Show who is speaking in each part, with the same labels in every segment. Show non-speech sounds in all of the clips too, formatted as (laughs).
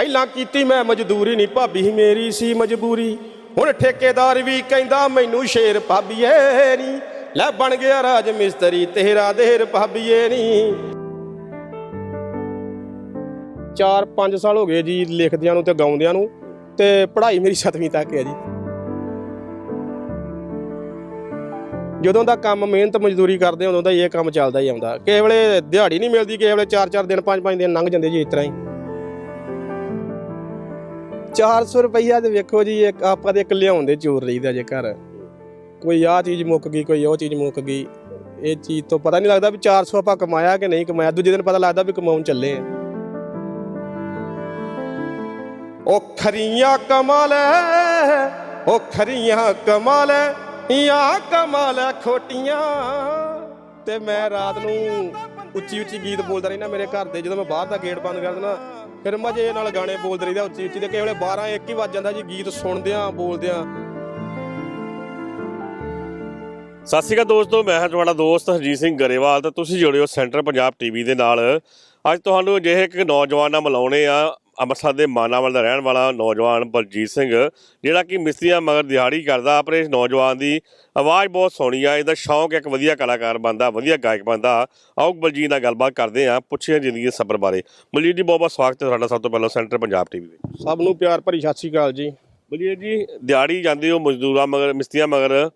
Speaker 1: ਪਹਿਲਾਂ ਕੀਤੀ ਮੈਂ ਮਜ਼ਦੂਰੀ ਨਹੀਂ, ਭਾਬੀ ਮੇਰੀ ਸੀ ਮਜਬੂਰੀ। ਹੁਣ ਠੇਕੇਦਾਰ ਵੀ ਕਹਿੰਦਾ ਮੈਨੂੰ ਸ਼ੇਰ ਭਾਬੀਏ ਨਹੀਂ। ਲੈ ਬਣ ਗਿਆ ਰਾਜ ਮਿਸਤਰੀ, ਤੇਰਾ ਦੇਰ ਭਾਬੀਏ ਨਹੀਂ। 4-5 ਸਾਲ ਹੋ ਗਏ ਜੀ ਲਿਖਦਿਆਂ ਨੂੰ ਤੇ ਗਾਉਂਦਿਆਂ ਨੂੰ ਤੇ ਪੜ੍ਹਾਈ ਮੇਰੀ 7ਵੀਂ ਤੱਕ ਹੈ ਜੀ। ਜਦੋਂ ਦਾ ਕੰਮ ਮਿਹਨਤ ਮਜ਼ਦੂਰੀ ਕਰਦੇ ਉਦੋਂ ਦਾ ਇਹ ਕੰਮ ਚੱਲਦਾ ਹੀ ਆਉਂਦਾ। ਕਿਸੇ ਵੇਲੇ ਦਿਹਾੜੀ ਨਹੀਂ ਮਿਲਦੀ, ਕਿਸੇ ਵੇਲੇ 4-4 ਦਿਨ 5-5 ਦਿਨ ਲੰਘ ਜਾਂਦੇ ਜੀ ਇਸ ਤਰ੍ਹਾਂ ਹੀ। 400 ਰੁਪਈਆ ਤੇ ਵੇਖੋ ਜੀ, ਇੱਕ ਆਪਾਂ ਦੇ ਇੱਕ ਲਿਆਉਣ ਦੇ ਚੋਰ ਰਹੀਦਾ ਜੇ ਘਰ। ਕੋਈ ਆਹ ਚੀਜ਼ ਮੁੱਕ ਗਈ, ਕੋਈ ਉਹ ਚੀਜ਼ ਮੁੱਕ ਗਈ। ਇਹ ਚੀਜ਼ ਤੋਂ ਪਤਾ ਨਹੀਂ ਲੱਗਦਾ ਵੀ 400 ਆਪਾਂ ਕਮਾਇਆ ਕਿ ਨਹੀਂ ਕਮਾਇਆ। ਦੂਜੇ ਦਿਨ ਪਤਾ ਲੱਗਦਾ ਵੀ ਕਮਾਉਣ ਚੱਲੇ ਆ। ਉਹ ਖਰੀਆਂ ਕਮਾਲ ਹੈ ਉਹ ਖਰੀਆਂ ਕਮਾਲ ਹੈ ਯਾ ਕਮਾਲ ਹੈ ਖੋਟੀਆਂ। ਤੇ ਮੈਂ ਰਾਤ ਨੂੰ ਉੱਚੀ ਉੱਚੀ ਗੀਤ ਬੋਲਦਾ ਰਹਿਣਾ ਮੇਰੇ ਘਰ ਦੇ। ਜਦੋਂ ਮੈਂ ਬਾਹਰ ਦਾ ਗੇਟ ਬੰਦ ਕਰ ਦਿੰਦਾ ਫਿਰ ਮਜੇ ਨਾਲ ਗਾਣੇ ਬੋਲਦੇ ਰਹੀਦਾ ਉੱਚੀ ਉੱਚੀ ਤੇ ਕਿਸੇ ਵੇਲੇ 12 1 ਹੀ ਵੱਜ ਜਾਂਦਾ ਜੀ ਗੀਤ ਸੁਣਦਿਆਂ ਬੋਲਦਿਆਂ।
Speaker 2: ਸਤਿ ਸ਼੍ਰੀ ਅਕਾਲ ਦੋਸਤੋ, ਮੈਂ ਹਾਂ ਤੁਹਾਡਾ ਦੋਸਤ ਹਰਜੀਤ ਸਿੰਘ ਗਰੇਵਾਲ ਤੇ ਤੁਸੀਂ ਜੁੜਿਓ ਸੈਂਟਰ ਪੰਜਾਬ ਟੀਵੀ ਦੇ ਨਾਲ। ਅੱਜ ਤੁਹਾਨੂੰ ਅਜਿਹੇ ਇੱਕ ਨੌਜਵਾਨ ਨਾਲ ਮਿਲਾਉਣੇ ਆ। ਅੰਮ੍ਰਿਤਸਰ ਦੇ ਮਾਨਾਵਾਲ ਦਾ ਰਹਿਣ ਵਾਲਾ ਨੌਜਵਾਨ ਬਲਜੀਤ ਸਿੰਘ ਜਿਹੜਾ ਕਿ ਮਿਸਤਰੀਆਂ ਮਗਰ ਦਿਹਾੜੀ ਕਰਦਾ ਪਰ ਇਸ ਨੌਜਵਾਨ ਦੀ ਆਵਾਜ਼ ਬਹੁਤ ਸੋਹਣੀ ਆ ਇਹਦਾ ਸ਼ੌਂਕ ਇੱਕ ਵਧੀਆ ਕਲਾਕਾਰ ਬਣਦਾ ਵਧੀਆ ਗਾਇਕ ਬਣਦਾ। ਆਓ ਬਲਜੀਤ ਨਾਲ ਗੱਲਬਾਤ ਕਰਦੇ ਆ ਪੁੱਛਿਆ ਜ਼ਿੰਦਗੀ ਦੇ ਸਫ਼ਰ ਬਾਰੇ। ਬਲਜੀਤ ਜੀ ਬਹੁਤ ਬਹੁਤ ਸਵਾਗਤ ਹੈ ਤੁਹਾਡਾ ਸਭ ਤੋਂ ਪਹਿਲਾਂ ਸੈਂਟਰ ਪੰਜਾਬ ਟੀਵੀ ਵਿੱਚ
Speaker 1: ਸਭ ਨੂੰ ਪਿਆਰ ਭਰੀ ਸਤਿ ਸ਼੍ਰੀ ਅਕਾਲ ਜੀ।
Speaker 2: ਬਲਜੀਤ ਜੀ ਦਿਹਾੜੀ ਜਾਂਦੇ ਹੋ ਮਜ਼ਦੂਰਾਂ ਮਗਰ ਮਿਸਤਰੀਆਂ ਮਗਰ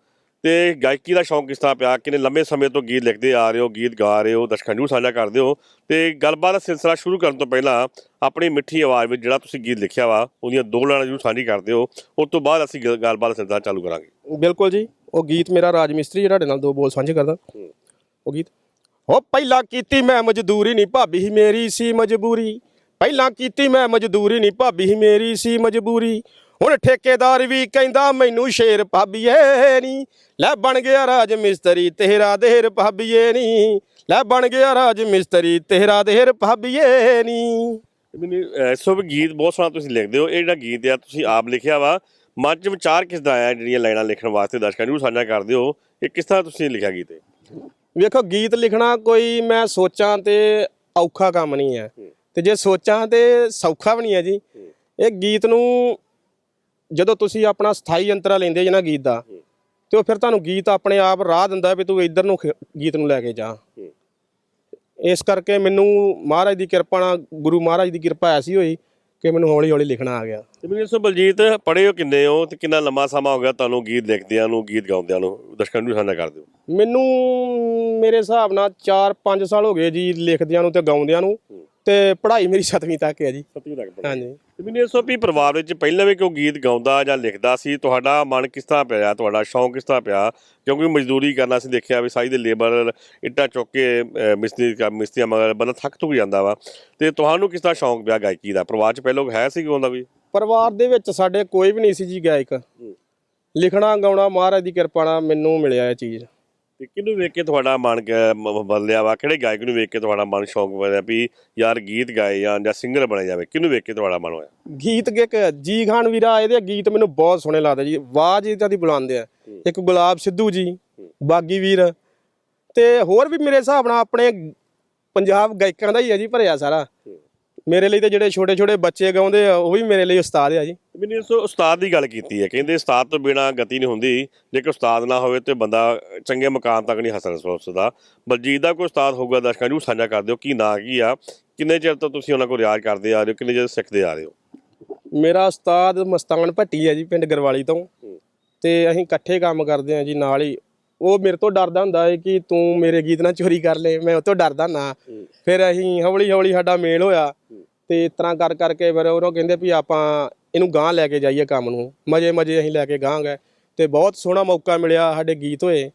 Speaker 2: ਤੇ ਗਾਇਕੀ ਦਾ ਸ਼ੌਂਕ ਕਿਸ ਤਰ੍ਹਾਂ ਪਿਆ ਕਿੰਨੇ ਲੰਬੇ ਸਮੇਂ ਤੋਂ ਗੀਤ ਲਿਖਦੇ ਆ ਰਹੇ ਹੋ, ਗੀਤ ਗਾ ਰਹੇ ਹੋ, ਦਰਸ਼ਕਾਂ ਨੂੰ ਸਾਂਝਾ ਕਰਦੇ ਹੋ ਤੇ ਗੱਲਬਾਤ ਦਾ ਸਿਲਸਿਲਾ ਸ਼ੁਰੂ ਕਰਨ ਤੋਂ ਪਹਿਲਾਂ ਆਪਣੀ ਮਿੱਠੀ ਆਵਾਜ਼ ਵਿੱਚ ਜਿਹੜਾ ਤੁਸੀਂ ਗੀਤ ਲਿਖਿਆ ਵਾ, ਉਹਦੀਆਂ ਦੋ ਲਾਈਨਾਂ ਜ਼ਰੂਰ ਸਾਂਝੀ ਕਰਦੇ ਹੋ, ਉਸ ਤੋਂ ਬਾਅਦ ਅਸੀਂ ਗੱਲ- ਗੱਲਬਾਤ ਦਾ ਸਿਲਸਿਲਾ ਚਾਲੂ ਕਰਾਂਗੇ।
Speaker 1: ਬਿਲਕੁਲ ਜੀ, ਉਹ ਗੀਤ ਮੇਰਾ ਰਾਜ ਮਿਸਤਰੀ ਜਿਹੜਾ ਤੁਹਾਡੇ ਨਾਲ ਦੋ ਬੋਲ ਸਾਂਝੇ ਕਰਦਾ। ਉਹ ਗੀਤ ਹੋ ਪਹਿਲਾਂ ਕੀਤੀ ਮੈਂ ਮਜ਼ਦੂਰੀ ਨਹੀਂ ਭਾਬੀ ਹੀ ਮੇਰੀ ਸੀ ਮਜਬੂਰੀ, ਪਹਿਲਾਂ ਕੀਤੀ ਮੈਂ ਮਜ਼ਦੂਰੀ ਨਹੀਂ ਭਾਬੀ ਹੀ ਮੇਰੀ ਸੀ ਮਜਬੂਰੀ ਹੁਣ ਠੇਕੇਦਾਰ ਵੀ ਕਹਿੰਦਾ ਮੈਨੂੰ ਸ਼ੇਰ ਭਾਬੀਏ ਨਹੀਂ ਲੈ ਬਣ ਗਿਆ ਰਾਜ ਮਿਸਤਰੀ ਤੇਰਾ ਦੇਰ ਭਾਬੀਏ ਨਹੀਂ ਲੈ ਬਣ ਗਿਆ ਰਾਜ ਮਿਸਤਰੀ ਤੇਰਾ ਦੇਰ ਭਾਬੀਏ ਨਹੀਂ
Speaker 2: ਮੈਨੂੰ ਅਹ, ਸੋ ਵੀ ਗੀਤ ਬਹੁਤ ਸੋਹਣਾ ਤੁਸੀਂ ਲਿਖਦੇ ਹੋ। ਇਹ ਜਿਹੜਾ ਗੀਤ ਆ ਤੁਸੀਂ ਆਪ ਲਿਖਿਆ ਵਾ। ਮਨ 'ਚ ਵਿਚਾਰ ਕਿਸ ਦਾ ਆਇਆ ਜਿਹੜੀਆਂ ਲਾਈਨਾਂ ਲਿਖਣ ਵਾਸਤੇ ਦਰਸ਼ਕਾਂ ਨੂੰ? ਸਾਂਝਾ ਕਰਦੇ ਹੋ। ਇਹ ਕਿਸ ਤਰ੍ਹਾਂ ਤੁਸੀਂ ਲਿਖਿਆ ਗੀਤ?
Speaker 1: ਵੇਖੋ ਗੀਤ ਲਿਖਣਾ ਕੋਈ ਮੈਂ ਸੋਚਾਂ ਤੇ ਔਖਾ ਕੰਮ ਨਹੀਂ ਹੈ। ਤੇ ਜੇ ਸੋਚਾਂ ਤੇ ਸੌਖਾ ਵੀ ਨਹੀਂ ਹੈ ਜੀ ਇਹ ਗੀਤ ਨੂੰ ਜਦੋਂ ਤੁਸੀਂ ਆਪਣਾ ਸਥਾਈ ਯੰਤਰਾ ਲੈਂਦੇ ਜੇ ਨਾ ਗੀਤ ਦਾ ਤੇ ਉਹ ਫਿਰ ਤੁਹਾਨੂੰ ਗੀਤ ਆਪਣੇ ਆਪ ਰਾਹ ਦਿੰਦਾ ਵੀ ਤੂੰ ਇੱਧਰ ਨੂੰ ਗੀਤ ਨੂੰ ਲੈ ਕੇ ਜਾ। ਇਸ ਕਰਕੇ ਮੈਨੂੰ ਮਹਾਰਾਜ ਦੀ ਕਿਰਪਾ ਨਾਲ ਗੁਰੂ ਮਹਾਰਾਜ ਦੀ ਕਿਰਪਾ ਐਸੀ ਹੋਈ ਕਿ ਮੈਨੂੰ ਹੌਲੀ ਹੌਲੀ ਲਿਖਣਾ ਆ ਗਿਆ।
Speaker 2: ਤੇ ਮੈਨੂੰ ਦੱਸੋ ਬਲਜੀਤ ਪੜ੍ਹੇ ਹੋ ਕਿੰਨੇ ਹੋ ਤੇ ਕਿੰਨਾ ਲੰਮਾ ਸਮਾਂ ਹੋ ਗਿਆ ਤੁਹਾਨੂੰ ਗੀਤ ਲਿਖਦਿਆਂ ਨੂੰ ਗੀਤ ਗਾਉਂਦਿਆਂ ਨੂੰ? ਦਰਸ਼ਕਾਂ ਨੂੰ ਸਾਂਝਾ ਕਰਦੇ ਹੋ
Speaker 1: ਮੈਨੂੰ ਮੇਰੇ ਹਿਸਾਬ ਨਾਲ 4-5 ਸਾਲ ਹੋ ਗਏ ਜੀ ਲਿਖਦਿਆਂ ਨੂੰ ਤੇ ਗਾਉਂਦਿਆਂ ਨੂੰ। ਤੇ ਪੜ੍ਹਾਈ ਮੇਰੀ 7ਵੀਂ ਤੱਕ ਹੈ ਜੀ।
Speaker 2: ਸਤਵੀਂ ਤੱਕ
Speaker 1: ਹਾਂਜੀ।
Speaker 2: ਤੇ ਮੈਨੂੰ ਦੱਸੋ ਵੀ ਪਰਿਵਾਰ ਵਿੱਚ ਪਹਿਲਾਂ ਵੀ ਕੋਈ ਗੀਤ ਗਾਉਂਦਾ ਜਾਂ ਲਿਖਦਾ ਸੀ? ਤੁਹਾਡਾ ਮਨ ਕਿਸ ਤਰ੍ਹਾਂ ਪਿਆ? ਤੁਹਾਡਾ ਸ਼ੌਂਕ ਕਿਸ ਤਰ੍ਹਾਂ ਪਿਆ? ਕਿਉਂਕਿ ਮਜ਼ਦੂਰੀ ਕਰਨਾ ਸੀ ਦੇਖਿਆ ਵੀ ਸਾਈ ਦੇ ਲੇਬਰ ਇੱਟਾਂ ਚੁੱਕ ਕੇ ਅਹ, ਮਿਸਤਰੀ ਕੰਮ- ਮਿਸਤਰੀਆਂ ਮਗਰ ਬੰਦਾ ਥੱਕ ਤੁਕ ਜਾਂਦਾ ਵਾ। ਤੇ ਤੁਹਾਨੂੰ ਕਿਸ ਤਰ੍ਹਾਂ ਸ਼ੌਂਕ ਪਿਆ ਗਾਇਕੀ ਦਾ? ਪਰਿਵਾਰ 'ਚ ਪਹਿਲਾਂ ਹੈ ਸੀ ਗਾਉਂਦਾ ਵੀ?
Speaker 1: ਪਰਿਵਾਰ ਦੇ ਵਿੱਚ ਸਾਡੇ ਕੋਈ ਵੀ ਨਹੀਂ ਸੀ ਜੀ ਗਾਇਕ। ਲਿਖਣਾ ਗਾਉਣਾ ਮਹਾਰਾਜ ਦੀ ਕਿਰਪਾ ਨਾਲ ਮੈਨੂੰ ਮਿਲਿਆ ਇਹ ਚੀਜ਼।
Speaker 2: ਤੇ ਕਿਹਨੂੰ ਵੇਖ ਕੇ ਤੁਹਾਡਾ ਮਨ ਮ- ਬਦਲਿਆ ਵਾ? ਕਿਹੜੇ ਗਾਇਕ ਨੂੰ ਵੇਖ ਕੇ ਤੁਹਾਡਾ ਮਨ ਸ਼ੌਂਕ ਬਣਿਆ ਵੀ ਯਾਰ ਗੀਤ ਗਾਏ ਜਾਂ ਜਾਂ ਸਿੰਗਰ ਬਣੇ ਜਾਵੇ? ਕਿਹਨੂੰ ਵੇਖ ਕੇ ਤੁਹਾਡਾ ਮਨ ਹੋਇਆ?
Speaker 1: ਗੀਤ ਇੱਕ ਜੀ ਖਾਨ ਵੀਰਾ ਇਹਦੇ ਗੀਤ ਮੈਨੂੰ ਬਹੁਤ ਸੋਹਣੇ ਲੱਗਦੇ ਜੀ। ਆਵਾਜ਼ ਇਦਾਂ ਦੀ ਬੁਲਾਉਂਦੇ ਆ ਇੱਕ ਗੁਲਾਬ ਸਿੱਧੂ ਜੀ ਬਾਗੀ ਵੀਰ। ਤੇ ਹੋਰ ਵੀ ਮੇਰੇ ਹਿਸਾਬ ਨਾਲ ਆਪਣੇ ਪੰਜਾਬ ਗਾਇਕਾਂ ਦਾ ਹੀ ਹੈ ਜੀ ਭਰਿਆ ਸਾਰਾ। ਮੇਰੇ ਲਈ ਤਾਂ ਜਿਹੜੇ ਛੋਟੇ ਛੋਟੇ ਬੱਚੇ ਗਾਉਂਦੇ ਆ ਉਹ ਵੀ ਮੇਰੇ ਲਈ ਉਸਤਾਦ ਆ ਜੀ।
Speaker 2: ਮੈਨੂੰ ਇਸ ਉਸਤਾਦ ਦੀ ਗੱਲ ਕੀਤੀ ਹੈ। ਕਹਿੰਦੇ ਉਸਤਾਦ ਤੋਂ ਬਿਨਾ ਗਤੀ ਨਹੀਂ ਹੁੰਦੀ। ਜੇਕਰ ਉਸਤਾਦ ਨਾ ਹੋਵੇ ਤੇ ਬੰਦਾ ਚੰਗੇ ਮਕਾਮ ਤੱਕ ਨਹੀਂ ਹਾਸਲ ਕਰ ਸਕਦਾ। ਬਲਜੀਤ ਦਾ ਕੋਈ ਉਸਤਾਦ ਹੋਊਗਾ ਦਰਸ਼ਕਾਂ ਨੂੰ ਸਾਂਝਾ ਕਰ ਦਿਓ। ਕੀ ਨਾਂ ਕੀ ਆ? ਕਿੰਨੇ ਚਿਰ ਤੋਂ ਤੁਸੀਂ ਉਹਨਾਂ ਕੋਲ ਰਿਆਜ਼ ਕਰਦੇ ਆ ਰਹੇ ਹੋ? ਕਿੰਨੇ ਚਿਰ ਸਿੱਖਦੇ ਆ ਰਹੇ ਹੋ?
Speaker 1: ਮੇਰਾ ਉਸਤਾਦ ਮਸਤਾਨ ਭੱਟੀ ਹੈ ਜੀ ਪਿੰਡ ਗਰਵਾਲੀ ਤੋਂ। ਤੇ ਅਸੀਂ ਇਕੱਠੇ ਕੰਮ ਕਰਦੇ ਹਾਂ ਜੀ ਨਾਲ ਹੀ। ਉਹ ਮੇਰੇ ਤੋਂ ਡਰਦਾ ਹੁੰਦਾ ਹੈ ਕਿ ਤੂੰ ਮੇਰੇ ਗੀਤ ਨਾ ਚੋਰੀ ਕਰ ਲੈ ਮੈਂ ਉਹ ਤੋਂ ਡਰਦਾ ਨਾ। ਫਿਰ ਅਸੀਂ ਹੌਲੀ ਹੌਲੀ ਸਾਡਾ ਮੇਲ ਹੋਇਆ। ਤੇ ਇਸ ਤਰ੍ਹਾਂ ਕਰ ਕਰਕੇ ਫਿਰ ਉਹਨੂੰ ਕਹਿੰਦੇ ਵੀ ਆਪਾਂ ਇਹਨੂੰ ਗਾਂ ਲੈ ਕੇ ਜਾਈਏ ਕੰਮ ਨੂੰ। ਮਜੇ ਮਜੇ ਅਸੀਂ ਲੈ ਕੇ ਗਾਂ ਗਏ ਤੇ ਬਹੁਤ ਸੋਹਣਾ ਮੌਕਾ ਮਿਲਿਆ ਸਾਡੇ ਗੀਤ ਹੋਏ।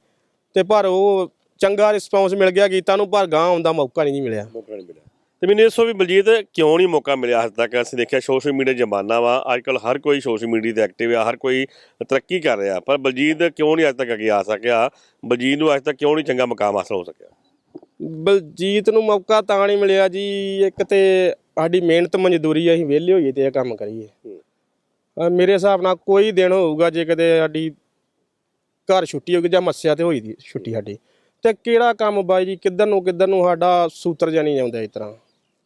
Speaker 1: ਤੇ ਪਰ ਉਹ ਚੰਗਾ ਰਿਸਪੌਂਸ ਮਿਲ ਗਿਆ ਗੀਤਾਂ ਨੂੰ ਪਰ ਗਾਂ ਆਉਣ ਦਾ ਮੌਕਾ ਨਹੀਂ ਮਿਲਿਆ।
Speaker 2: ਮੌਕਾ ਨਹੀਂ ਮਿਲਿਆ। ਤੇ ਮੈਨੂੰ ਦੱਸੋ ਵੀ ਬਲਜੀਤ ਕਿਉਂ ਨਹੀਂ ਮੌਕਾ ਮਿਲਿਆ ਹਜੇ ਤੱਕ? ਅਸੀਂ ਦੇਖਿਆ ਸੋਸ਼ਲ ਮੀਡੀਆ ਜ਼ਮਾਨਾ ਵਾ। ਅੱਜ ਕੱਲ ਹਰ ਕੋਈ ਸੋਸ਼ਲ ਮੀਡੀਆ ਤੇ ਐਕਟਿਵ ਆ ਹਰ ਕੋਈ ਤਰੱਕੀ ਕਰ ਰਿਹਾ। ਪਰ ਬਲਜੀਤ ਕਿਉਂ ਨਹੀਂ ਅੱਜ ਤੱਕ ਅੱਗੇ ਆ ਸਕਿਆ? ਬਲਜੀਤ ਨੂੰ ਅੱਜ ਤੱਕ ਕਿਉਂ ਨਹੀਂ ਚੰਗਾ ਮਕਾਮ ਹਾਸਲ ਹੋ ਸਕਿਆ?
Speaker 1: ਬਲਜੀਤ ਨੂੰ ਮੌਕਾ ਤਾਂ ਨਹੀਂ ਮਿਲਿਆ ਜੀ। ਇੱਕ ਤੇ ਸਾਡੀ ਮਿਹਨਤ ਮਜ਼ਦੂਰੀ ਅਸੀਂ ਵਿਹਲੇ ਹੋਈਏ ਤੇ ਇਹ ਕੰਮ ਕਰੀਏ। ਅਹ ਮੇਰੇ ਹਿਸਾਬ ਨਾਲ ਕੋਈ ਦਿਨ ਹੋਊਗਾ ਜੇ ਕਦੇ ਸਾਡੀ ਘਰ ਛੁੱਟੀ ਹੋਊਗੀ ਜਾਂ ਮੱਸਿਆ ਤੇ ਹੋਈ ਦੀ ਛੁੱਟੀ ਸਾਡੀ। ਤੇ ਕਿਹੜਾ ਕੰਮ ਬਾਈ ਜੀ ਕਿੱਧਰ ਨੂੰ ਕਿੱਧਰ ਨੂੰ ਸਾਡਾ ਸੂਤਰ ਜਾਣੀ ਜਾਂਦਾ ਇਸ ਤਰ੍ਹਾਂ।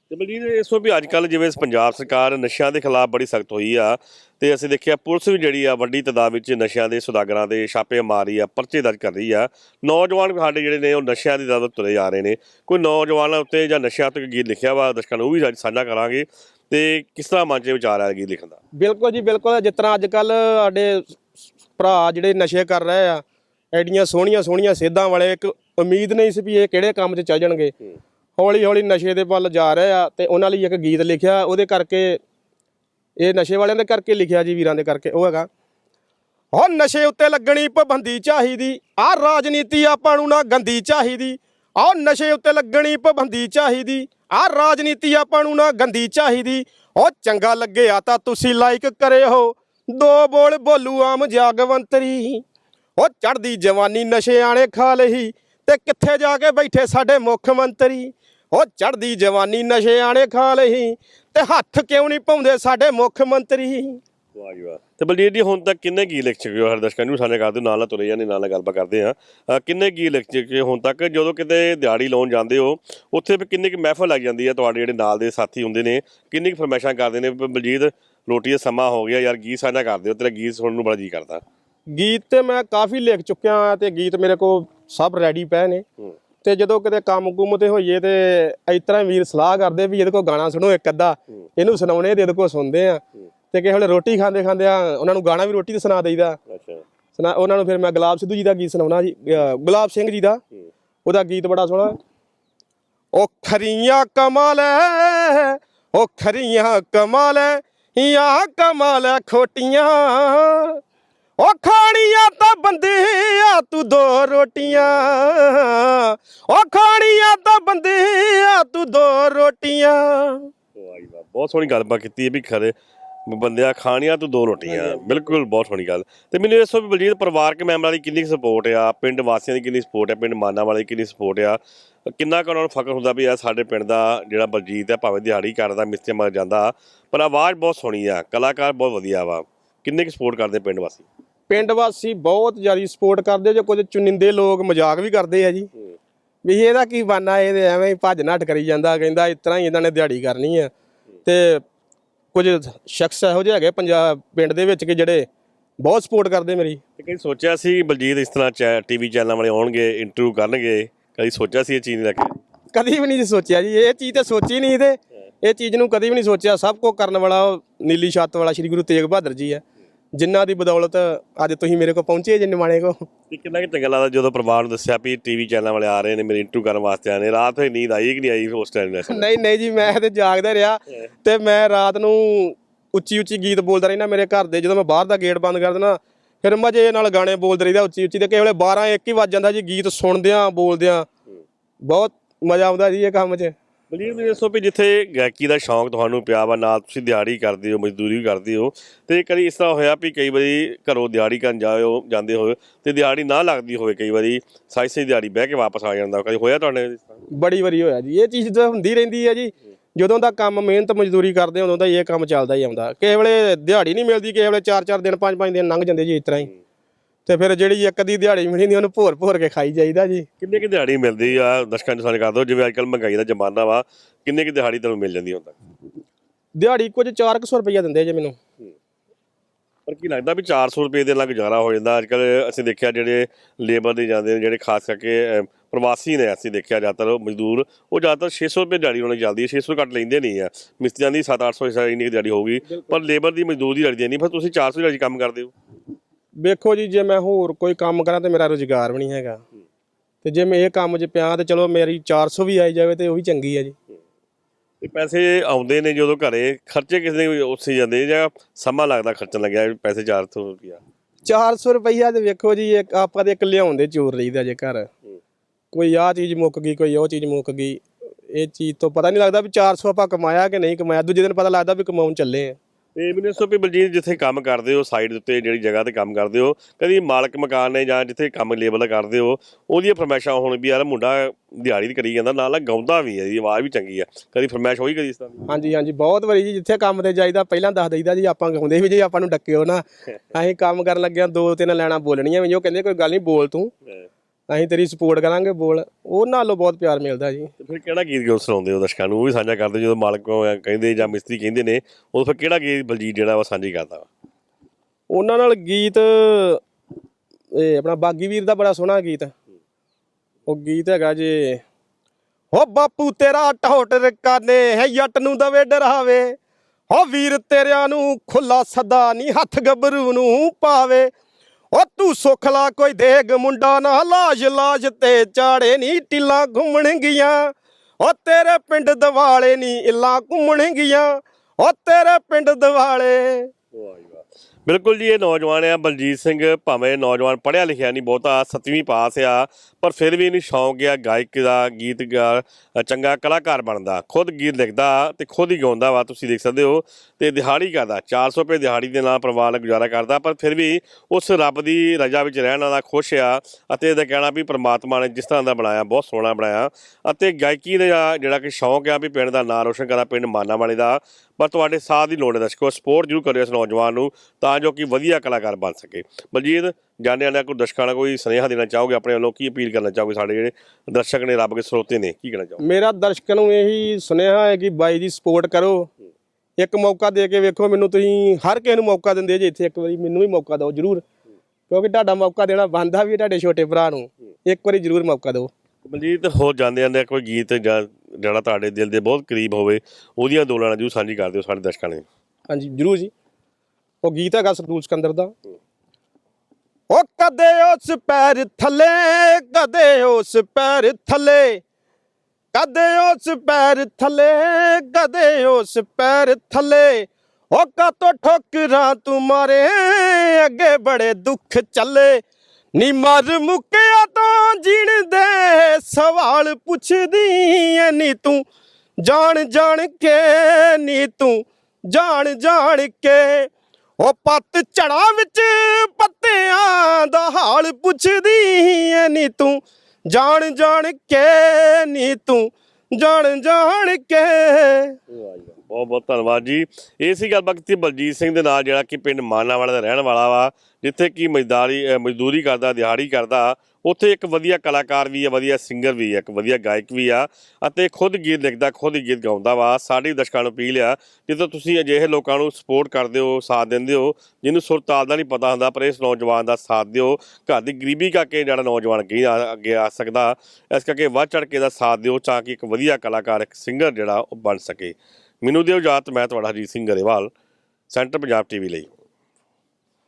Speaker 2: ਤੇ ਬਲਜੀਤ ਇਸ ਤੋਂ ਵੀ ਅੱਜ ਕੱਲ ਜਿਵੇਂ ਪੰਜਾਬ ਸਰਕਾਰ ਨਸ਼ਿਆਂ ਦੇ ਖਿਲਾਫ ਬੜੀ ਸਖਤ ਹੋਈ ਆ ਤੇ ਅਸੀਂ ਦੇਖਿਆ ਪੁਲਿਸ ਵੀ ਜਿਹੜੀ ਆ ਵੱਡੀ ਤਦਾਦ ਵਿੱਚ ਨਸ਼ਿਆਂ ਦੇ ਸੁਦਾਗਰਾਂ ਦੇ ਛਾਪੇ ਮਾਰੀ ਆ ਪਰਚੇ ਦਰਜ ਕਰ ਰਹੀ ਆ। ਨੌਜਵਾਨ ਸਾਡੇ ਜਿਹੜੇ ਨੇ ਉਹ ਨਸ਼ਿਆਂ ਦੀ ਦਾਵਤ ਤੁਰੇ ਜਾ ਰਹੇ ਨੇ। ਕੋਈ ਨੌਜਵਾਨਾਂ ਉੱਤੇ ਜਾਂ ਨਸ਼ਿਆਂ ਕੋਈ ਗੀਤ ਲਿਖਿਆ ਵਾ ਦਰਸ਼ਕਾਂ ਨੂੰ ਉਹ ਵੀ ਸਾਂਝਾ ਕਰਾਂਗੇ। ਤੇ ਕਿਸ ਤਰ੍ਹਾਂ ਮਨ 'ਚ ਵਿਚਾਰ ਆ ਗੀਤ ਲਿਖਣ ਦਾ?
Speaker 1: ਬਿਲਕੁਲ ਜੀ ਬਿਲਕੁਲ। ਜਿਸ ਤਰ੍ਹਾਂ ਅੱਜ ਕੱਲ ਸਾਡੇ ਭਰਾ ਜਿਹੜੇ ਨਸ਼ੇ ਕਰ ਰਹੇ ਆ ਐਡੀਆਂ ਸੋਹਣੀਆਂ ਸੋਹਣੀਆਂ ਸੇਧਾਂ ਵਾਲੇ ਇੱਕ ਉਮੀਦ ਨਹੀਂ ਸੀ ਵੀ ਇਹ ਕਿਹੜੇ ਕੰਮ 'ਚ ਚੱਲ ਜਾਣਗੇ। ਹੌਲੀ ਹੌਲੀ ਨਸ਼ੇ ਦੇ ਵੱਲ ਜਾ ਰਹੇ ਆ ਤੇ ਉਹਨਾਂ ਲਈ ਇੱਕ ਗੀਤ ਲਿਖਿਆ ਉਹਦੇ ਕਰਕੇ ਇਹ ਨਸ਼ੇ ਵਾਲਿਆਂ ਦੇ ਕਰਕੇ ਲਿਖਿਆ ਜੀ, ਵੀਰਾਂ ਦੇ ਕਰਕੇ, ਉਹ ਹੈਗਾ। ਉਹ ਨਸ਼ੇ ਉੱਤੇ ਲੱਗਣੀ ਪਾਬੰਦੀ ਚਾਹੀਦੀ, ਆਹ ਰਾਜਨੀਤੀ ਆਪਾਂ ਨੂੰ ਨਾ ਗੰਦੀ ਚਾਹੀਦੀ। ਆਹ ਨਸ਼ੇ ਉੱਤੇ ਲੱਗਣੀ ਪਾਬੰਦੀ ਚਾਹੀਦੀ, ਆਹ ਰਾਜਨੀਤੀ ਆਪਾਂ ਨੂੰ ਨਾ ਗੰਦੀ ਚਾਹੀਦੀ। ਉਹ ਚੰਗਾ ਲੱਗਿਆ ਤਾਂ ਤੁਸੀਂ ਲਾਈਕ ਕਰਿਓ, ਦੋ ਬੋਲ ਬੋਲੂ ਆਮ ਜਾਗਵੰਤਰੀ। ਉਹ ਚੜਦੀ ਜਵਾਨੀ ਨਸ਼ੇ ਆਣੇ ਖਾ ਲਈ ਤੇ ਕਿੱਥੇ ਜਾ ਕੇ ਬੈਠੇ ਸਾਡੇ ਮੁੱਖ ਮੰਤਰੀ? ਉਹ ਚੜਦੀ ਜਵਾਨੀ ਨਸ਼ੇ ਆਣੇ ਖਾ ਲਈ ਤੇ ਹੱਥ ਕਿਉਂ ਨਹੀਂ ਪਾਉਂਦੇ ਸਾਡੇ ਮੁੱਖ ਮੰਤਰੀ?
Speaker 2: ਵਾਹ ਜੀ ਵਾਹ ਤੇ ਬਲਜੀਤ ਜੀ ਹੁਣ ਤੱਕ ਕਿੰਨੇ ਗੀਤ ਲਿਖ ਚੁੱਕੇ ਹੋ ਹਰ ਦਰਸ਼ਕਾਂ ਨੂੰ ਸਾਡੇ ਕਰਦੇ ਨਾਲ ਨਾਲ ਤੁਰੇ ਜਾਂਦੇ ਨਾਲ ਨਾਲ ਗੱਲਬਾਤ ਕਰਦੇ ਆ ਕਿੰਨੇ ਗੀਤ ਲਿਖ ਚੁੱਕੇ ਹੋ ਹੁਣ ਤੱਕ? ਜਦੋਂ ਕਿਤੇ ਦਿਹਾੜੀ ਲਾਉਣ ਜਾਂਦੇ ਹੋ ਉੱਥੇ ਫਿਰ ਕਿੰਨੇ ਕੁ ਮਹਿਫਲ ਲੱਗ ਜਾਂਦੀ ਹੈ? ਤੁਹਾਡੇ ਜਿਹੜੇ ਨਾਲ ਦੇ ਸਾਥੀ ਹੁੰਦੇ ਨੇ ਕਿੰਨੀ ਕੁ ਫਰਮਾਇਸ਼ਾਂ ਕਰਦੇ ਨੇ? ਵੀ ਬਲਜੀਤ ਰੋਟੀ ਦਾ ਸਮਾਂ ਹੋ ਗਿਆ ਯਾਰ ਗੀਤ ਸਾਂਝਾ ਕਰ ਦਿਓ ਤੇਰਾ ਗੀਤ ਸੁਣਨ ਨੂੰ ਬੜਾ ਜੀ ਕਰਦਾ।
Speaker 1: ਗੀਤ ਤੇ ਮੈਂ ਕਾਫੀ ਲਿਖ ਚੁੱਕਿਆ ਹਾਂ ਤੇ ਗੀਤ ਮੇਰੇ ਕੋਲ ਸਭ ਰੈਡੀ ਪਏ ਨੇ।
Speaker 2: ਹੂੰ।
Speaker 1: ਤੇ ਜਦੋਂ ਕਿਤੇ ਕੰਮ ਕੁੰਮ ਤੇ ਹੋਈਏ ਤੇ ਇਸ ਤਰ੍ਹਾਂ ਵੀਰ ਸਲਾਹ ਕਰਦੇ ਵੀ ਇਹਦੇ ਕੋਲ ਗਾਣਾ ਸੁਣੋ ਇੱਕ ਅੱਧਾ। ਇਹਨੂੰ ਸੁਣਾਉਣੇ ਤੇ ਇਹਦੇ ਕੋਲ ਸੁਣਦੇ ਆ। ਤੇ ਕਿਸੇ ਵੇਲੇ ਰੋਟੀ ਖਾਂਦੇ ਖਾਂਦੇ ਆ ਉਹਨਾਂ ਨੂੰ ਗਾਣਾ ਵੀ ਰੋਟੀ ਤੇ ਸੁਣਾ ਦੇਈਦਾ।
Speaker 2: ਅੱਛਾ।
Speaker 1: ਸੁਣਾ ਉਹਨਾਂ ਨੂੰ ਫਿਰ ਮੈਂ ਗੁਲਾਬ ਸਿੱਧੂ ਜੀ ਦਾ ਗੀਤ ਸੁਣਾਉਣਾ ਜੀ ਗੁਲਾਬ ਸਿੰਘ ਜੀ ਦਾ। ਉਹਦਾ ਗੀਤ ਬੜਾ ਸੋਹਣਾ। ਉਹ ਖਰੀਆਂ ਕਮਾਲ ਉਹ ਖਰੀਆਂ ਕਮਾਲ ਯਾ ਕਮਾਲ ਖੋਟੀਆਂ। ਉਹ ਖਾਣੀਆਂ ਤਾਂ ਬੰਦੇ ਆ ਤੂੰ ਦੋ ਰੋਟੀਆਂ। ਉਹ ਖਾਣੀਆਂ ਤਾਂ ਬੰਦੇ ਆ ਤੂੰ ਦੋ ਰੋਟੀਆਂ।
Speaker 2: ਵਾਹ ਜੀ ਵਾਹ ਬਹੁਤ ਸੋਹਣੀ ਗੱਲਬਾਤ ਕੀਤੀ ਹੈ ਵੀ ਖਰੇ। ਬੰਦਿਆ ਖਾਣੀਆਂ ਤੋਂ ਦੋ ਰੋਟੀਆਂ। ਬਿਲਕੁਲ ਬਹੁਤ ਸੋਹਣੀ ਗੱਲ। ਤੇ ਮੈਨੂੰ ਇਹ ਦੱਸੋ ਵੀ ਬਲਜੀਤ ਪਰਿਵਾਰਕ ਮੈਂਬਰਾਂ ਦੀ ਕਿੰਨੀ ਸਪੋਰਟ ਆ? ਪਿੰਡ ਵਾਸੀਆਂ ਦੀ ਕਿੰਨੀ ਸਪੋਰਟ ਆ? ਪਿੰਡ ਮਾਨਾ ਵਾਲੇ ਦੀ ਕਿੰਨੀ ਸਪੋਰਟ ਆ? ਕਿੰਨਾ ਕੁ ਉਹਨਾਂ ਨੂੰ ਫਖਰ ਹੁੰਦਾ ਵੀ ਆ ਸਾਡੇ ਪਿੰਡ ਦਾ ਜਿਹੜਾ ਬਲਜੀਤ ਹੈ ਭਾਵੇਂ ਦਿਹਾੜੀ ਕਰਦਾ ਮਿਸਤਰੀ ਮਰ ਜਾਂਦਾ। ਪਰ ਆਵਾਜ਼ ਬਹੁਤ ਸੋਹਣੀ ਆ। ਕਲਾਕਾਰ ਬਹੁਤ ਵਧੀਆ ਵਾ। ਕਿੰਨੇ ਕੁ ਸਪੋਰਟ ਕਰਦੇ ਪਿੰਡ ਵਾਸੀ?
Speaker 1: ਪਿੰਡ ਵਾਸੀ ਬਹੁਤ ਜ਼ਿਆਦਾ ਸਪੋਰਟ ਕਰਦੇ ਜੋ ਕੁਝ ਚੁਣਿੰਦੇ ਲੋਕ ਮਜ਼ਾਕ ਵੀ ਕਰਦੇ ਆ ਜੀ। ਵੀ ਇਹਦਾ ਕੀ ਬਾਨਾ ਇਹਦੇ ਐਵੇਂ ਹੀ ਭੱਜ ਨੱਠ ਕਰੀ ਜਾਂਦਾ ਕਹਿੰਦਾ ਇਸ ਤਰ੍ਹਾਂ ਹੀ ਇਹਨਾਂ ਨੇ ਦਿਹਾੜੀ ਕਰਨੀ ਆ। ਤੇ ਕੁਝ ਸ਼ਖਸ ਇਹੋ ਜਿਹੇ ਹੈਗੇ ਪੰਜਾਬ ਪਿੰਡ ਦੇ ਵਿੱਚ ਕਿ ਜਿਹੜੇ ਬਹੁਤ ਸਪੋਰਟ ਕਰਦੇ ਮੇਰੀ।
Speaker 2: ਤੇ ਕਦੀ ਸੋਚਿਆ ਸੀ ਬਲਜੀਤ ਇਸ ਤਰ੍ਹਾਂ ਟੀਵੀ ਚੈਨਲਾਂ ਵਾਲੇ ਆਉਣਗੇ ਇੰਟਰਵਿਊ ਕਰਨਗੇ ਕਦੀ ਸੋਚਿਆ ਸੀ ਇਹ ਚੀਜ਼ ਲੈ ਕੇ?
Speaker 1: ਕਦੀ ਵੀ ਨਹੀਂ ਸੋਚਿਆ ਜੀ ਇਹ ਚੀਜ਼ ਤੇ ਸੋਚੀ ਨਹੀਂ ਤੇ ਇਹ ਚੀਜ਼ ਨੂੰ ਕਦੀ ਵੀ ਨਹੀਂ ਸੋਚਿਆ। ਸਭ ਕੁਝ ਕਰਨ ਵਾਲਾ ਨੀਲੀ ਛੱਤ ਵਾਲਾ ਸ੍ਰੀ ਗੁਰੂ ਤੇਗ ਬਹਾਦਰ ਜੀ ਹੈ ਜਿਨ੍ਹਾਂ ਦੀ ਬਦੌਲਤ ਅੱਜ ਤੁਸੀਂ ਮੇਰੇ ਕੋਲ ਪਹੁੰਚੇ ਜੇ ਨਿਮਾਣੇ ਕੋ
Speaker 2: ਤੇ ਕਿੰਨਾ ਕਿ ਚੰਗਾ ਲੱਗਦਾ ਜਦੋਂ ਪਰਿਵਾਰ ਨੂੰ ਦੱਸਿਆ ਵੀ ਟੀਵੀ ਚੈਨਲਾਂ ਵਾਲੇ ਆ ਰਹੇ ਨੇ ਮੇਰੀ ਇੰਟਰਵਿਊ ਕਰਨ ਵਾਸਤੇ ਆਏ ਨੇ। ਰਾਤ ਹੋਈ ਨੀਂਦ ਆਈ ਕਿ ਨਹੀਂ ਆਈ ਉਸ ਟਾਈਮ
Speaker 1: ਨਹੀਂ ਨਹੀਂ ਜੀ ਮੈਂ ਤੇ ਜਾਗਦਾ ਰਿਹਾ ਤੇ ਮੈਂ ਰਾਤ ਨੂੰ ਉੱਚੀ ਉੱਚੀ ਗੀਤ ਬੋਲਦਾ ਰਹਿਣਾ ਮੇਰੇ ਘਰ ਦੇ। ਜਦੋਂ ਮੈਂ ਬਾਹਰ ਦਾ ਗੇਟ ਬੰਦ ਕਰ ਦੇਣਾ ਫਿਰ ਮਜੇ ਨਾਲ ਗਾਣੇ ਬੋਲਦੇ ਰਹੀਦਾ ਉੱਚੀ ਉੱਚੀ ਤੇ ਕਿਸੇ ਵੇਲੇ 12 1 ਹੀ ਵੱਜ ਜਾਂਦਾ ਜੀ ਗੀਤ ਸੁਣਦਿਆਂ ਬੋਲਦਿਆਂ। ਬਹੁਤ ਮਜ਼ਾ ਆਉਂਦਾ ਜੀ ਇਹ ਕੰਮ 'ਚ।
Speaker 2: ਬਲਜੀਤ ਮੈਨੂੰ ਦੱਸੋ ਵੀ ਜਿੱਥੇ ਗਾਇਕੀ ਦਾ ਸ਼ੌਂਕ ਤੁਹਾਨੂੰ ਪਿਆ ਵਾ, ਨਾਲ ਤੁਸੀਂ ਦਿਹਾੜੀ ਕਰਦੇ ਹੋ, ਮਜ਼ਦੂਰੀ ਵੀ ਕਰਦੇ ਹੋ, ਤੇ ਕਦੀ ਇਸ ਤਰ੍ਹਾਂ ਹੋਇਆ ਵੀ ਕਈ ਵਾਰੀ ਘਰੋਂ ਦਿਹਾੜੀ ਕਰਨ ਜਾਓ ਜਾਂਦੇ ਹੋ ਤੇ ਦਿਹਾੜੀ ਨਾ ਲੱਗਦੀ ਹੋਵੇ ਕਈ ਵਾਰੀ ਸਾਈ ਸਾਈ ਦਿਹਾੜੀ ਬਹਿ ਕੇ ਵਾਪਸ ਆ ਜਾਂਦਾ, ਕਦੀ ਹੋਇਆ ਤੁਹਾਡੇ
Speaker 1: ਬੜੀ ਵਾਰੀ ਹੋਇਆ ਜੀ, ਇਹ ਚੀਜ਼ ਤਾਂ ਹੁੰਦੀ ਰਹਿੰਦੀ ਹੈ ਜੀ, ਜਦੋਂ ਦਾ ਕੰਮ, ਮਿਹਨਤ, ਮਜ਼ਦੂਰੀ ਕਰਦੇ ਉਦੋਂ ਦਾ ਇਹ ਕੰਮ ਚੱਲਦਾ ਹੀ ਆਉਂਦਾ, ਕਿਸੇ ਵੇਲੇ ਦਿਹਾੜੀ ਨਹੀਂ ਮਿਲਦੀ, ਕਿਸੇ ਵੇਲੇ 4-4 ਦਿਨ 5-5 ਦਿਨ ਲੰਘ ਜਾਂਦੇ ਜੀ, ਇਸ ਤਰ੍ਹਾਂ ਹੀ। ਤੇ ਫਿਰ ਜਿਹੜੀ ਇੱਕ ਅੱਧੀ ਦਿਹਾੜੀ ਮਿਲੀ ਹੁੰਦੀ ਉਹਨੂੰ ਭੋਰ ਭੋਰ ਕੇ ਖਾਈ ਜਾਈਦਾ ਜੀ।
Speaker 2: ਕਿੰਨੇ ਕਿ ਦਿਹਾੜੀ ਮਿਲਦੀ ਆ? ਦਰਸ਼ਕਾਂ ਨੂੰ ਸਾਰੇ ਕਰ ਦਿਓ ਜਿਵੇਂ ਅੱਜਕੱਲ ਮਹਿੰਗਾਈ ਦਾ ਜ਼ਮਾਨਾ ਵਾ ਕਿੰਨੇ ਕਿ ਦਿਹਾੜੀ ਤੁਹਾਨੂੰ ਮਿਲ ਜਾਂਦੀ ਹੁੰਦਾ
Speaker 1: ਦਿਹਾੜੀ ਕੁਝ 400 ਰੁਪਈਆ ਦਿੰਦੇ ਜੇ ਮੈਨੂੰ।
Speaker 2: ਪਰ ਕੀ ਲੱਗਦਾ ਵੀ 400 ਰੁਪਏ ਦੇ ਨਾਲ ਗੁਜ਼ਾਰਾ ਹੋ ਜਾਂਦਾ? ਅੱਜ ਕੱਲ ਅਸੀਂ ਦੇਖਿਆ ਜਿਹੜੇ ਲੇਬਰ ਦੇ ਜਾਂਦੇ ਨੇ ਜਿਹੜੇ ਖਾਸ ਕਰਕੇ ਪ੍ਰਵਾਸੀ ਨੇ ਅਸੀਂ ਦੇਖਿਆ ਜ਼ਿਆਦਾਤਰ ਮਜ਼ਦੂਰ ਉਹ ਜ਼ਿਆਦਾਤਰ 600 ਰੁਪਏ ਦਿਹਾੜੀ ਉਹਨਾਂ ਦੀ ਚੱਲਦੀ ਹੈ 600 ਘੱਟ ਲੈਂਦੇ ਨਹੀਂ ਆ। ਮਿਸਤਰੀਆਂ ਦੀ 7-800 ਹਿੱਸਾ ਇੰਨੀ ਦਿਹਾੜੀ ਹੋਊਗੀ ਪਰ ਲੇਬਰ ਦੀ ਮਜ਼ਦੂਰ ਦੀ ਦਿਹਾੜੀ ਨਹੀਂ ਪਰ ਤੁਸੀਂ 400 ਦੀ ਦਿਹਾੜੀ ਕੰਮ ਕਰਦੇ ਹੋ।
Speaker 1: ਵੇਖੋ ਜੀ ਜੇ ਮੈਂ ਹੋਰ ਕੋਈ ਕੰਮ ਕਰਾਂ ਤੇ ਮੇਰਾ ਰੋਜ਼ਗਾਰ ਵੀ ਨਹੀਂ ਹੈਗਾ। ਤੇ ਜੇ ਮੈਂ ਇਹ ਕੰਮ 'ਚ ਪਿਆ ਤੇ ਚਲੋ ਮੇਰੀ 400 ਵੀ ਆਈ ਜਾਵੇ ਤੇ ਉਹ ਵੀ ਚੰਗੀ ਹੈ ਜੀ।
Speaker 2: ਤੇ ਪੈਸੇ ਆਉਂਦੇ ਨੇ ਜਦੋਂ ਘਰੇ ਖਰਚੇ ਕਿਸ ਨੇ ਉੱਥੇ ਜਾਂਦੇ ਜਾਂ ਸਮਾਂ ਲੱਗਦਾ ਖਰਚਣ ਲੱਗਿਆ ਪੈਸੇ 400 ਰੁਪਿਆ
Speaker 1: 400 ਰੁਪਈਆ ਤੇ ਵੇਖੋ ਜੀ ਇੱਕ ਆਪਾਂ ਤੇ ਇੱਕ ਲਿਆਉਣ ਦੇ ਚੋਰ ਰਹੀਦਾ ਜੇ ਘਰ। ਕੋਈ ਆਹ ਚੀਜ਼ ਮੁੱਕ ਗਈ ਕੋਈ ਉਹ ਚੀਜ਼ ਮੁੱਕ ਗਈ ਇਹ ਚੀਜ਼ ਤੋਂ ਪਤਾ ਨਹੀਂ ਲੱਗਦਾ ਵੀ 400 ਆਪਾਂ ਕਮਾਇਆ ਕਿ ਨਹੀਂ ਕਮਾਇਆ। ਦੂਜੇ ਦਿਨ ਪਤਾ ਲੱਗਦਾ ਵੀ ਕਮਾਉਣ ਚੱਲੇ ਆ।
Speaker 2: ਤੇ ਮੈਨੂੰ ਦੱਸੋ ਵੀ ਬਲਜੀਤ ਜਿੱਥੇ ਕੰਮ ਕਰਦੇ ਹੋ ਸਾਈਡ ਦੇ ਉੱਤੇ ਜਿਹੜੀ ਜਗ੍ਹਾ ਤੇ ਕੰਮ ਕਰਦੇ ਹੋ ਕਦੀ ਮਾਲਕ ਮਕਾਨ ਨੇ ਜਾਂ ਜਿੱਥੇ ਕੰਮ ਲੇਬਲ ਕਰਦੇ ਹੋ ਉਹਦੀਆਂ ਫਰਮੈਸ਼ਾਂ ਹੁਣ ਵੀ ਯਾਰ ਮੁੰਡਾ ਦਿਹਾੜੀ ਦੀ ਕਰੀ ਜਾਂਦਾ ਨਾਲ ਗਾਉਂਦਾ ਵੀ ਹੈ ਜੀ ਆਵਾਜ਼ ਵੀ ਚੰਗੀ ਆ। ਕਦੀ ਫਰਮੈਸ਼ ਹੋਈ ਕਦੀ ਇਸ ਤਰ੍ਹਾਂ ਦੀ?
Speaker 1: ਹਾਂਜੀ ਹਾਂਜੀ ਬਹੁਤ ਵਾਰੀ ਜੀ ਜਿੱਥੇ ਕੰਮ ਤੇ ਜਾਈਦਾ ਪਹਿਲਾਂ ਦੱਸ ਦਈਦਾ ਜੀ ਆਪਾਂ ਗਾਉਂਦੇ ਵੀ ਜੀ ਆਪਾਂ ਨੂੰ ਡੱਕਿਓ ਨਾ। (laughs) ਅਸੀਂ ਕੰਮ ਕਰਨ ਲੱਗਿਆਂ ਦੋ ਤਿੰਨ ਲੈਣਾ ਬੋਲਣੀਆਂ ਵੀ ਜੀ ਕਹਿੰਦੇ ਕੋਈ ਗੱਲ ਨਹੀਂ ਬੋਲ ਤੂੰ। ਅਸੀਂ ਤੇਰੀ ਸਪੋਰਟ ਕਰਾਂਗੇ ਬੋਲ। ਉਹ ਨਾਲੋਂ ਬਹੁਤ ਪਿਆਰ ਮਿਲਦਾ ਜੀ।
Speaker 2: ਤੇ ਫਿਰ ਕਿਹੜਾ ਗੀਤ ਗਾਉ ਸੁਣਾਉਂਦੇ ਹੋ ਦਰਸ਼ਕਾਂ ਨੂੰ? ਉਹ ਵੀ ਸਾਂਝਾ ਕਰਦੇ ਜਦੋਂ ਮਾਲਕ ਕਹਿੰਦੇ ਜਾਂ ਮਿਸਤਰੀ ਕਹਿੰਦੇ ਨੇ ਉਦੋਂ ਫਿਰ ਕਿਹੜਾ ਗੀਤ ਬਲਜੀਤ ਜਿਹੜਾ ਵਾ ਸਾਂਝੀ ਕਰਦਾ ਵਾ?
Speaker 1: ਉਹਨਾਂ ਨਾਲ ਗੀਤ ਇਹ ਆਪਣਾ ਬਾਗੀ ਵੀਰ ਦਾ ਬੜਾ ਸੋਹਣਾ ਗੀਤ। ਉਹ ਗੀਤ ਹੈਗਾ ਜੇ ਹੋ ਬਾਪੂ ਤੇਰਾ ਟੋਟ ਰਕਾਨੇ ਹੈ ਜੱਟ ਨੂੰ ਦਵੇ ਡਰਾਵੇ। ਹੋ ਵੀਰ ਤੇਰਿਆਂ ਨੂੰ ਖੁੱਲਾ ਸਦਾ ਨਹੀਂ ਹੱਥ ਗੱਭਰੂ ਨੂੰ ਪਾਵੇ। ਉਹ ਤੂੰ ਸੁਖਲਾ ਕੋਈ ਦੇਗ ਮੁੰਡਾ ਨਾ, ਲਾਜ ਲਾਜ ਤੇ ਚਾੜੇ ਨਹੀਂ ਟਿੱਲਾਂ ਘੁੰਮਣ ਗੀਆਂ ਉਹ ਤੇਰੇ ਪਿੰਡ ਦਿਵਾਲੇ ਨਹੀਂ ਇੱਲਾ ਘੁੰਮਣ ਗੀਆਂ ਉਹ ਤੇਰੇ ਪਿੰਡ ਦਿਵਾਲੇ।
Speaker 2: ਵਾਹ। ਬਿਲਕੁਲ ਜੀ, ਇਹ ਨੌਜਵਾਨ ਆ ਬਲਜੀਤ ਸਿੰਘ, ਭਾਵੇਂ ਨੌਜਵਾਨ ਪੜ੍ਹਿਆ ਲਿਖਿਆ ਨਹੀਂ, ਬਹੁਤਾ ਸੱਤਵੀਂ ਪਾਸ ਆ, ਪਰ ਫਿਰ ਵੀ ਇਹਨੂੰ ਸ਼ੌਂਕ ਆ ਗਾਇਕ ਦਾ, ਗੀਤ ਗਾ, ਚੰਗਾ ਕਲਾਕਾਰ ਬਣਦਾ। ਖੁਦ ਗੀਤ ਲਿਖਦਾ ਤੇ ਖੁਦ ਹੀ ਗਾਉਂਦਾ ਵਾ, ਤੁਸੀਂ ਦੇਖ ਸਕਦੇ ਹੋ। ਤੇ ਦਿਹਾੜੀ ਕਰਦਾ 400 ਰੁਪਏ ਦਿਹਾੜੀ ਦੇ ਨਾਲ ਪਰਿਵਾਰ ਦਾ ਗੁਜ਼ਾਰਾ ਕਰਦਾ, ਪਰ ਫਿਰ ਵੀ ਉਸ ਰੱਬ ਦੀ ਰਜ਼ਾ ਵਿੱਚ ਰਹਿਣ ਵਾਲਾ ਖੁਸ਼ ਆ ਅਤੇ ਇਹਦਾ ਕਹਿਣਾ ਵੀ ਪ੍ਰਮਾਤਮਾ ਨੇ ਜਿਸ ਤਰ੍ਹਾਂ ਦਾ ਬਣਾਇਆ, ਬਹੁਤ ਸੋਹਣਾ ਬਣਾਇਆ। ਅਤੇ ਗਾਇਕੀ ਦਾ ਜਿਹੜਾ ਕਿ ਸ਼ੌਂਕ ਆ ਵੀ ਪਿੰਡ ਦਾ ਨਾਂ ਰੋਸ਼ਨ ਕਰਾ, ਪਿੰਡ ਮਾਨਾ ਵਾਲੇ ਦਾ ਪਰ ਤੁਹਾਡੇ ਸਾਥ ਦੀ ਲੋੜ ਹੈ ਦਰਸ਼ਕੋ ਸਪੋਰਟ ਜ਼ਰੂਰ ਕਰਿਓ ਇਸ ਨੌਜਵਾਨ ਨੂੰ ਤਾਂ ਜੋ ਕਿ ਵਧੀਆ ਕਲਾਕਾਰ ਬਣ ਸਕੇ। ਬਲਜੀਤ ਜਾਣਿਆ ਨਾ ਕੋਈ ਦਰਸ਼ਕਾਂ ਨਾਲ ਕੋਈ ਸੁਨੇਹਾ ਦੇਣਾ ਚਾਹੋਗੇ, ਆਪਣੇ ਵੱਲੋਂ ਕੀ ਅਪੀਲ ਕਰਨਾ ਚਾਹੋਗੇ ਸਾਡੇ ਜਿਹੜੇ ਦਰਸ਼ਕ ਨੇ, ਰੱਬ ਦੇ ਸਰੋਤੇ ਨੇ, ਕੀ ਕਹਿਣਾ ਚਾਹੋਗੇ?
Speaker 1: ਮੇਰਾ ਦਰਸ਼ਕਾਂ ਨੂੰ ਇਹੀ ਸੁਨੇਹਾ ਹੈ ਕਿ ਬਾਈ ਦੀ ਸਪੋਰਟ ਕਰੋ। ਇੱਕ ਮੌਕਾ ਦੇ ਕੇ ਵੇਖੋ, ਮੈਨੂੰ ਤੁਸੀਂ ਹਰ ਕਿਸੇ ਨੂੰ ਮੌਕਾ ਦਿੰਦੇ ਜੇ ਇੱਥੇ ਇੱਕ ਵਾਰੀ ਮੈਨੂੰ ਵੀ ਮੌਕਾ ਦਿਓ ਜਰੂਰ। ਕਿਉਂਕਿ ਤੁਹਾਡਾ ਮੌਕਾ ਦੇਣਾ ਬੰਦਾ ਵੀ ਹੈ ਤੁਹਾਡੇ ਛੋਟੇ ਭਰਾ ਨੂੰ। ਇੱਕ ਵਾਰੀ ਜਰੂਰ ਮੌਕਾ ਦਿਓ।
Speaker 2: ਬਲਜੀਤ ਹੋਰ ਜਾਂਦੇ ਜਾਂਦੇ ਕੋਈ ਗੀਤ ਜਾਂ ਜਿਹੜਾ ਤੁਹਾਡੇ ਦਿਲ ਦੇ ਬਹੁਤ ਕਰੀਬ ਹੋਵੇ, ਉਹਦੀਆਂ ਦੋ ਲਾਣਾ ਜਰੂਰ ਸਾਂਝੀ ਕਰ ਦਿਓ ਸਾਡੇ ਦਰਸ਼ਕਾਂ ਨੇ।
Speaker 1: ਹਾਂਜੀ, ਜਰੂਰ ਜੀ। ਉਹ ਗੀਤ ਹੈਗਾ ਸਰਦੂਲ ਸਿਕੰਦਰ ਦਾ। ਉਹ ਕਦੇ ਉਸ ਪੈਰ ਥੱਲੇ, ਕਦੇ ਉਸ ਪੈਰ ਥੱਲੇ, ਕਦੇ ਉਸ ਪੈਰ ਥੱਲੇ, ਕਦੇ ਉਸ ਪੈਰ ਥੱਲੇ। ਉਹ ਕਾਤੋਂ ਠੋਕਰਾਂ ਤੂੰ ਮਾਰੇ, ਅੱਗੇ ਬੜੇ ਦੁੱਖ ਚੱਲੇ। ਨੀ ਮਰ ਮੁੱਕਿਆ ਤਾਂ ਜੀਣ ਦੇ ਸਵਾਲ ਪੁੱਛਦੀ ਐ ਨੀ ਤੂੰ। ਜਾਣ ਜਾਣ ਕੇ ਨੀ ਤੂੰ, ਜਾਣ ਜਾਣ ਕੇ ਉਹ ਪੱਤ ਝੜਾ ਵਿੱਚ ਪੱਤਿਆਂ ਦਾ ਹਾਲ ਪੁੱਛਦੀ ਐ ਨੀ ਤੂੰ। ਜਾਣ ਜਾਣ ਕੇ ਨੀ ਤੂੰ, ਜਾਣ ਜਾਣ ਕੇ
Speaker 2: ਬਹੁਤ ਬਹੁਤ ਧੰਨਵਾਦ ਜੀ। ਇਹ ਸੀ ਗੱਲਬਾਤ ਕੀਤੀ ਬਲਜੀਤ ਸਿੰਘ ਦੇ ਨਾਲ, ਜਿਹੜਾ ਕਿ ਪਿੰਡ ਮਾਨਾਵਾਲਾ ਦਾ ਰਹਿਣ ਵਾਲਾ ਵਾ, ਜਿੱਥੇ ਕਿ ਮਜ਼ਦਾਰੀ ਮਜ਼ਦੂਰੀ ਕਰਦਾ, ਦਿਹਾੜੀ ਕਰਦਾ। ਉੱਥੇ ਇੱਕ ਵਧੀਆ ਕਲਾਕਾਰ ਵੀ ਹੈ ਵਧੀਆ ਸਿੰਗਰ ਵੀ ਹੈ ਇੱਕ ਵਧੀਆ ਗਾਇਕ ਵੀ ਆ ਅਤੇ ਖੁਦ ਗੀਤ ਲਿਖਦਾ, ਖੁਦ ਹੀ ਗੀਤ ਗਾਉਂਦਾ ਵਾ। ਸਾਡੇ ਦਰਸ਼ਕਾਂ ਨੂੰ ਅਪੀਲ ਆ ਜਦੋਂ ਤੁਸੀਂ ਅਜਿਹੇ ਲੋਕਾਂ ਨੂੰ ਸਪੋਰਟ ਕਰਦੇ ਹੋ, ਸਾਥ ਦਿੰਦੇ ਹੋ, ਜਿਹਨੂੰ ਸੁਰਤਾਲ ਦਾ ਨਹੀਂ ਪਤਾ ਹੁੰਦਾ, ਪਰ ਇਸ ਨੌਜਵਾਨ ਦਾ ਸਾਥ ਦਿਓ। ਘਰ ਦੀ ਗਰੀਬੀ ਕਰਕੇ ਜਿਹੜਾ ਨੌਜਵਾਨ ਅੱਗੇ ਆ- ਅੱਗੇ ਆ ਸਕਦਾ, ਇਸ ਕਰਕੇ ਵੱਧ ਚੜ ਕੇ ਦਾ ਸਾਥ ਦਿਓ, ਤਾਂ ਕਿ ਇੱਕ ਵਧੀਆ ਕਲਾਕਾਰ, ਇੱਕ ਸਿੰਗਰ ਜਿਹੜਾ ਉਹ ਬਣ ਸਕੇ। ਮੈਨੂੰ ਦਿਓ ਜਾਤ ਮੈਂ ਤੁਹਾਡਾ ਹਰਜੀਤ ਸਿੰਘ ਗਰੇਵਾਲ ਸੈਂਟਰ ਪੰਜਾਬ ਟੀਵੀ ਲਈ।